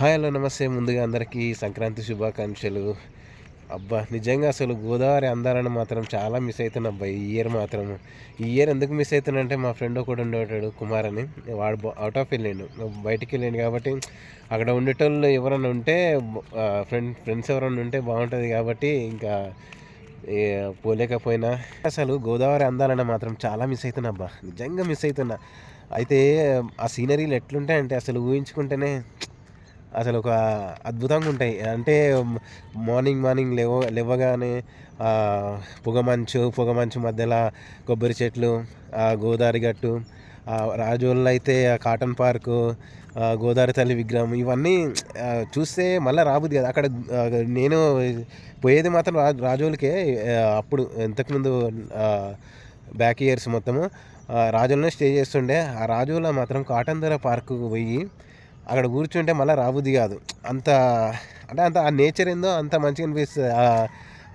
Hi hello నమస్తే. ముందుగా అందరికీ సంక్రాంతి శుభాకాంక్షలు. అబ్బా నిజంగా అసలు గోదావరి అందాలను మాత్రం చాలా మిస్ అవుతున్నా. అబ్బాయి ఈ ఇయర్ మాత్రం. ఈ ఇయర్ ఎందుకు మిస్ అవుతున్నా మా ఫ్రెండ్ ఒకడు ఉండేవాడు కుమార్ అని వాడు అవుట్ ఆఫ్ వెళ్ళాడు బయటికి వెళ్ళాను కాబట్టి అక్కడ ఉండేటోళ్ళు ఎవరైనా ఉంటే ఫ్రెండ్ ఫ్రెండ్స్ ఎవరైనా ఉంటే బాగుంటుంది కాబట్టి ఇంకా పోలేకపోయినా. అసలు గోదావరి అందాలను మాత్రం చాలా మిస్ అవుతున్నా అబ్బా. నిజంగా మిస్ అవుతున్నా. అయితే ఆ సీనరీలు ఎట్లుంటాయంటే అసలు ఊహించుకుంటేనే అసలు ఒక అద్భుతంగా ఉంటాయి అంటే మార్నింగ్ మార్నింగ్ లేవ లేవగానే పొగమంచు పొగమంచు మధ్యలో కొబ్బరి చెట్లు గోదావరి గట్టు రాజోళ్ళు అయితే కాటన్ పార్కు గోదావరి తల్లి విగ్రహం ఇవన్నీ చూస్తే మళ్ళీ రాబుద్ది కదా. అక్కడ నేను పోయేది మాత్రం రా రాజోలకే అప్పుడు ఇంతకుముందు బ్యాక్ ఇయర్స్ మొత్తము రాజులనే స్టే చేస్తుండే. ఆ రాజులో మాత్రం కాటన్ ధర పార్కు పోయి అక్కడ కూర్చుంటే మళ్ళీ రాబుద్ది కాదు. అంత అంటే అంత ఆ నేచర్ ఏందో అంత మంచిగా అనిపిస్తుంది. ఆ-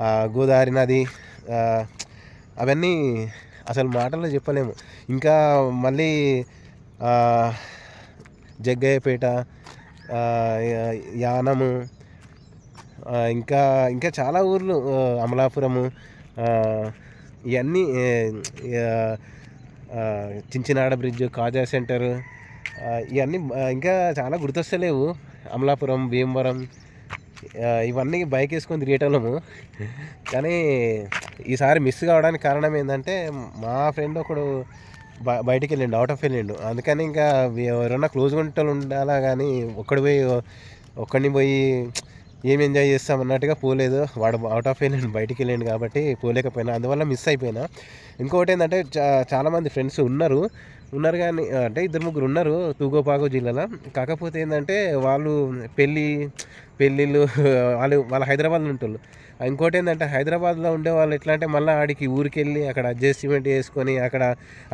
గోదావరి నది అవన్నీ అసలు మాటల్లో చెప్పలేము. ఇంకా మళ్ళీ జగ్గయ్యపేట యానము ఇంకా ఇంకా చాలా ఊర్లు అమలాపురము ఇవన్నీ చించినాడ బ్రిడ్జ్ కాజా సెంటరు ఇవన్నీ ఇంకా చాలా గుర్తొస్తలేవు అమలాపురం భీమవరం ఇవన్నీ బైక్ వేసుకొని తిరిగేటోళ్ళము. కానీ ఈసారి మిస్ కావడానికి కారణం ఏంటంటే మా ఫ్రెండ్ ఒకడు బయటికి వెళ్ళిండు అవుట్ ఆఫ్ వెళ్ళిండు. అందుకని ఇంకా ఎవరైనా క్లోజ్ ఉంటలు ఉండాలా కానీ ఒక్కడి పోయి ఒక్కడిని పోయి ఏం ఎంజాయ్ చేస్తాం అన్నట్టుగా పోలేదు. వాడు అవుట్ ఆఫ్ వెళ్ళిండు బయటికి వెళ్ళిండు కాబట్టి పోలేకపోయినా అందువల్ల మిస్ అయిపోయినా. ఇంకొకటి ఏంటంటే చా చాలామంది ఫ్రెండ్స్ ఉన్నారు. ఉన్నారు కానీ అంటే ఇద్దరు ముగ్గురు ఉన్నారు తూగోపాకు జిల్లాలో. కాకపోతే ఏంటంటే వాళ్ళు పెళ్ళి పెళ్ళిళ్ళు వాళ్ళు వాళ్ళ హైదరాబాద్లో ఉంటున్నారు ఇంకోటి ఏంటంటే హైదరాబాద్లో ఉండే వాళ్ళు ఎట్లా అంటే మళ్ళీ ఆడికి ఊరికి వెళ్ళి అక్కడ అడ్జస్ట్మెంట్ చేసుకొని అక్కడ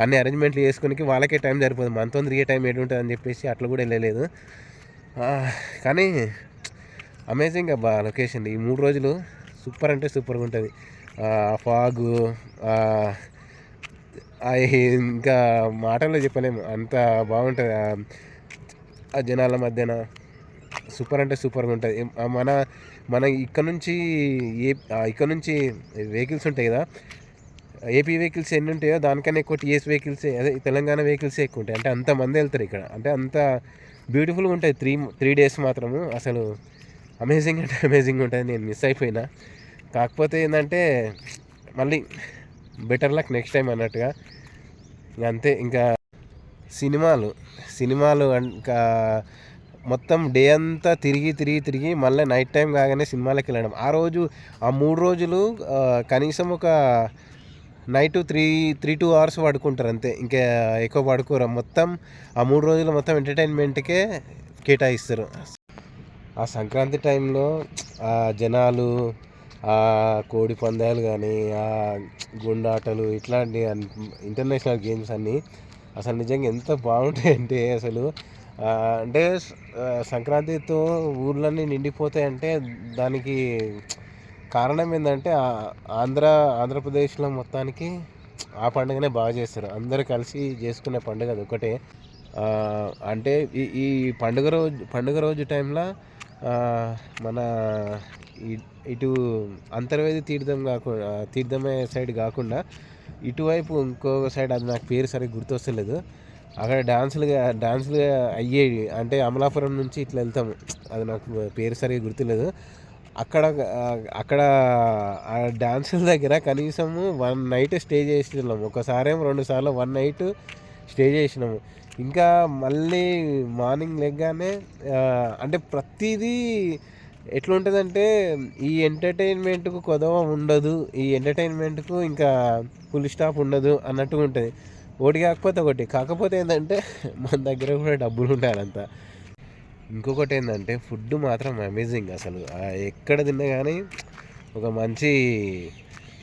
అన్ని అరేంజ్మెంట్లు చేసుకొని వాళ్ళకే టైం సరిపోదు. మనతో తిరిగే టైం ఎటు ఉంటుంది అని చెప్పేసి అట్లా కూడా వెళ్ళలేదు. కానీ అమేజింగ్ అబ్బా లొకేషన్. ఈ మూడు రోజులు సూపర్ అంటే సూపర్గా ఉంటుంది. ఫాగు ఇంకా మాటల్లో చెప్పలేము అంత బాగుంటుంది. ఆ- జనాల మధ్యన సూపర్ అంటే సూపర్గా ఉంటుంది. మన మన ఇక్కడ నుంచి ఏ ఇక్కడ నుంచి వెహికల్స్ ఉంటాయి కదా. ఏపీ వెహికల్స్ ఎన్ని ఉంటాయో దానికన్నా ఎక్కువ టీఎస్ వెహికల్స్ అదే తెలంగాణ వెహికల్స్ ఎక్కువ ఉంటాయి. అంటే అంత మంది వెళ్తారు ఇక్కడ. అంటే అంత బ్యూటిఫుల్గా ఉంటాయి. త్రీ త్రీ డేస్ మాత్రము అసలు అమేజింగ్ అంటే అమేజింగ్ ఉంటుంది. నేను మిస్ అయిపోయినా. కాకపోతే ఏంటంటే మళ్ళీ బెటర్ లక్ నెక్స్ట్ టైం అన్నట్టుగా. అంతే ఇంకా సినిమాలు సినిమాలు ఇంకా మొత్తం డే అంతా తిరిగి తిరిగి తిరిగి మళ్ళీ నైట్ టైం కాగానే సినిమాలకు వెళ్ళడం. ఆ రోజు ఆ మూడు రోజులు కనీసం ఒక night three three two hours పడుకుంటారు అంతే. ఇంకా ఎక్కువ పడుకోరు. మొత్తం ఆ మూడు రోజులు మొత్తం ఎంటర్టైన్మెంట్కే కేటాయిస్తారు. ఆ సంక్రాంతి టైంలో ఆ జనాలు కోడి పందాలు కానీ ఆ గుండాటలు ఇట్లాంటి అన్- ఇంటర్నేషనల్ గేమ్స్ అన్నీ అసలు నిజంగా ఎంత బాగుంటాయంటే అసలు అంటే సంక్రాంతితో ఊర్లన్నీ నిండిపోతాయంటే దానికి కారణం ఏంటంటే ఆంధ్ర ఆంధ్రప్రదేశ్లో మొత్తానికి ఆ పండుగనే బాగా చేస్తారు. అందరు కలిసి చేసుకునే పండుగ అది ఒకటే. అంటే ఈ ఈ పండుగ రోజు పండుగ రోజు టైంలో మన ఈ- ఇటు అంతర్వేది తీర్థం కాకుండా తీర్థమే సైడ్ కాకుండా ఇటువైపు ఇంకో సైడ్ అది నాకు పేరు సరిగ్గా గుర్తొస్తలేదు. అక్కడ డాన్సులుగా డాన్సులుగా అయ్యేవి అంటే అమలాపురం నుంచి ఇట్లా వెళ్తాము అది నాకు పేరు సరిగ్గా గుర్తులేదు. అక్కడ అక్కడ ఆ డాన్సుల దగ్గర కనీసము వన్ నైట్ స్టే చేసినాము ఒకసారేమో రెండు సార్లు వన్ నైట్ స్టే చేసినాము. ఇంకా మళ్ళీ మార్నింగ్ లెగ్గానే అంటే ప్రతిదీ ఎట్లా ఉంటుందంటే ఈ ఎంటర్టైన్మెంట్కు కొదవ ఉండదు ఈ ఎంటర్టైన్మెంట్కు ఇంకా ఫుల్ స్టాప్ ఉండదు అన్నట్టుగా ఉంటుంది. ఒకటి కాకపోతే ఒకటి. కాకపోతే ఏంటంటే మన దగ్గర కూడా డబ్బులు ఉండాలంతా ఇంకొకటి ఏంటంటే ఫుడ్ మాత్రం అమేజింగ్ అసలు. ఎక్కడ తిన్నా కానీ ఒక మంచి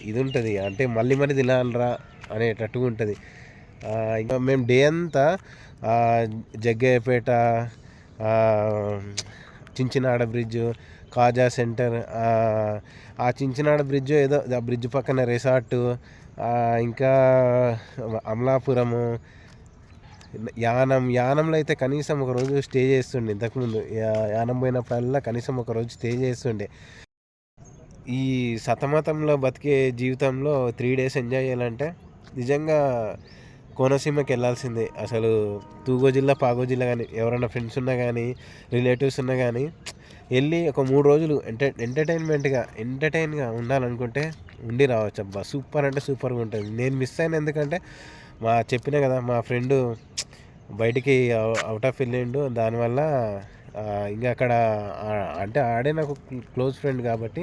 ఇది ఉంటుంది అంటే మళ్ళీ మళ్ళీ తినాలరా అనేటట్టుగా ఉంటుంది. ఇంకా మేము డే అంతా జగ్గయ్యపేట చించినాడ బ్రిడ్జ్ కాజా సెంటర్ ఆ, చించినాడ బ్రిడ్జ్ ఏదో ఆ బ్రిడ్జ్ పక్కన రిసార్ట్ ఇంకా అమలాపురము యానం యానంలో అయితే కనీసం ఒక రోజు స్టే చేస్తుండే. ఇంతకుముందు యానం పోయినప్పుడల్లా కనీసం ఒక రోజు స్టే చేస్తుండే. ఈ సతమతంలో బతికే జీవితంలో త్రీ డేస్ ఎంజాయ్ చేయాలంటే నిజంగా కోనసీమకి వెళ్ళాల్సిందే. అసలు తూగో జిల్లా పాగో జిల్లా కానీ ఎవరైనా ఫ్రెండ్స్ ఉన్నా కానీ రిలేటివ్స్ ఉన్నా కానీ వెళ్ళి ఒక మూడు రోజులు ఎంటర్ ఎంటర్టైన్మెంట్గా ఎంటర్టైన్గా ఉండాలనుకుంటే ఉండి రావచ్చు అబ్బా సూపర్ అంటే సూపర్గా ఉంటుంది. నేను మిస్ అయిన ఎందుకంటే మా చెప్పిన కదా మా ఫ్రెండ్ బయటికి అవుట్ ఆఫ్ వెళ్ళిండు. దానివల్ల ఇంకా అక్కడ అంటే ఆడే నాకు క్లోజ్ ఫ్రెండ్ కాబట్టి